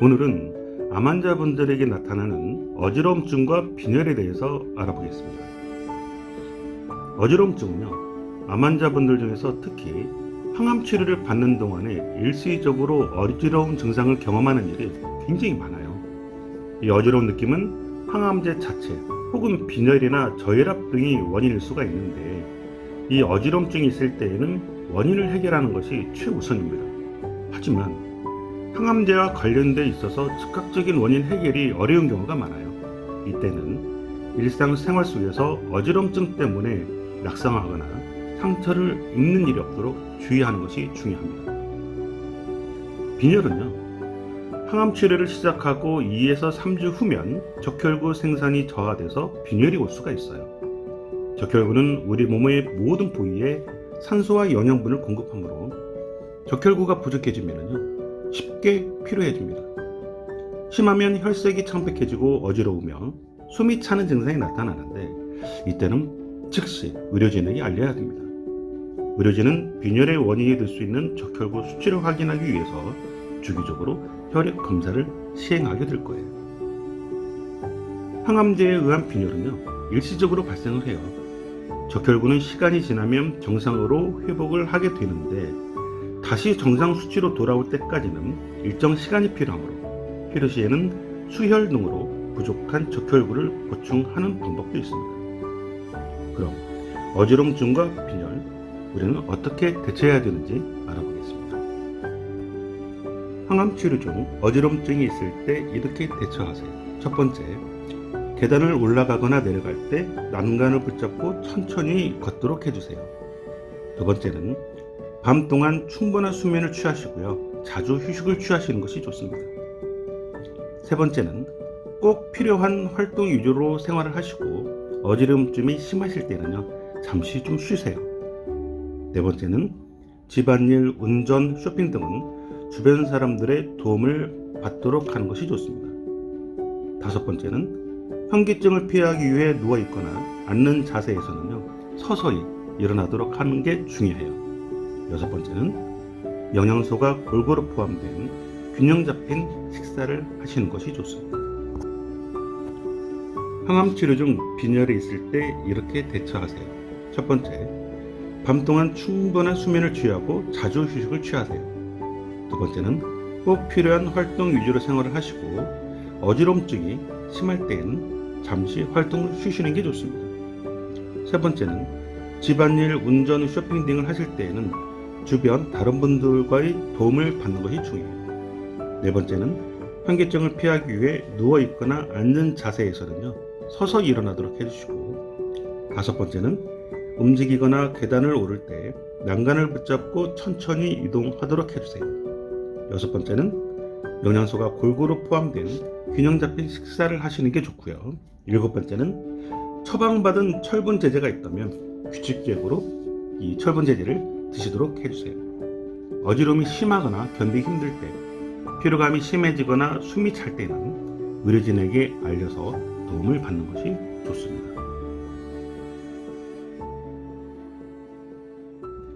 오늘은 암 환자분들에게 나타나는 어지러움증과 빈혈에 대해서 알아보겠습니다. 어지러움증은요, 암 환자분들 중에서 특히 항암 치료를 받는 동안에 일시적으로 어지러운 증상을 경험하는 일이 굉장히 많아요. 이 어지러운 느낌은 항암제 자체 혹은 빈혈이나 저혈압 등이 원인일 수가 있는데 이 어지러움증이 있을 때에는 원인을 해결하는 것이 최우선입니다. 하지만 항암제와 관련돼 있어서 즉각적인 원인 해결이 어려운 경우가 많아요. 이때는 일상생활 속에서 어지럼증 때문에 낙상하거나 상처를 입는 일이 없도록 주의하는 것이 중요합니다. 빈혈은요, 항암 치료를 시작하고 2에서 3주 후면 적혈구 생산이 저하돼서 빈혈이 올 수가 있어요. 적혈구는 우리 몸의 모든 부위에 산소와 영양분을 공급하므로 적혈구가 부족해지면요 쉽게 피로해집니다. 심하면 혈색이 창백해지고 어지러우며 숨이 차는 증상이 나타나는데 이때는 즉시 의료진에게 알려야 됩니다. 의료진은 빈혈의 원인이 될 수 있는 적혈구 수치를 확인하기 위해서 주기적으로 혈액 검사를 시행하게 될 거예요. 항암제에 의한 빈혈은요 일시적으로 발생을 해요. 적혈구는 시간이 지나면 정상으로 회복을 하게 되는데 다시 정상 수치로 돌아올 때까지는 일정 시간이 필요하므로 필요 시에는 수혈 등으로 부족한 적혈구를 보충하는 방법도 있습니다. 그럼 어지럼증과 빈혈 우리는 어떻게 대처해야 되는지 알아보겠습니다. 항암 치료 중 어지럼증이 있을 때 이렇게 대처하세요. 첫 번째, 계단을 올라가거나 내려갈 때 난간을 붙잡고 천천히 걷도록 해주세요. 두 번째는 밤 동안 충분한 수면을 취하시고요. 자주 휴식을 취하시는 것이 좋습니다. 세 번째는 꼭 필요한 활동 위주로 생활을 하시고 어지럼증이 심하실 때는요. 잠시 좀 쉬세요. 네 번째는 집안일, 운전, 쇼핑 등은 주변 사람들의 도움을 받도록 하는 것이 좋습니다. 다섯 번째는 현기증을 피하기 위해 누워 있거나 앉는 자세에서는요 서서히 일어나도록 하는 게 중요해요. 여섯 번째는 영양소가 골고루 포함된 균형 잡힌 식사를 하시는 것이 좋습니다. 항암 치료 중 빈혈이 있을 때 이렇게 대처하세요. 첫 번째, 밤 동안 충분한 수면을 취하고 자주 휴식을 취하세요. 두 번째는 꼭 필요한 활동 위주로 생활을 하시고 어지럼증이 심할 때에는 잠시 활동을 쉬시는 게 좋습니다. 세 번째는 집안일, 운전, 쇼핑 등을 하실 때에는 주변 다른 분들과의 도움을 받는 것이 중요해요. 네 번째는 현기증을 피하기 위해 누워 있거나 앉는 자세에서는요 서서 일어나도록 해주시고 다섯 번째는 움직이거나 계단을 오를 때 난간을 붙잡고 천천히 이동하도록 해주세요. 여섯 번째는 영양소가 골고루 포함된 균형 잡힌 식사를 하시는 게 좋고요. 일곱 번째는 처방받은 철분 제제가 있다면 규칙적으로 이 철분 제제를 드시도록 해주세요. 어지러움이 심하거나 견디기 힘들 때, 피로감이 심해지거나 숨이 찰 때는 의료진에게 알려서 도움을 받는 것이 좋습니다.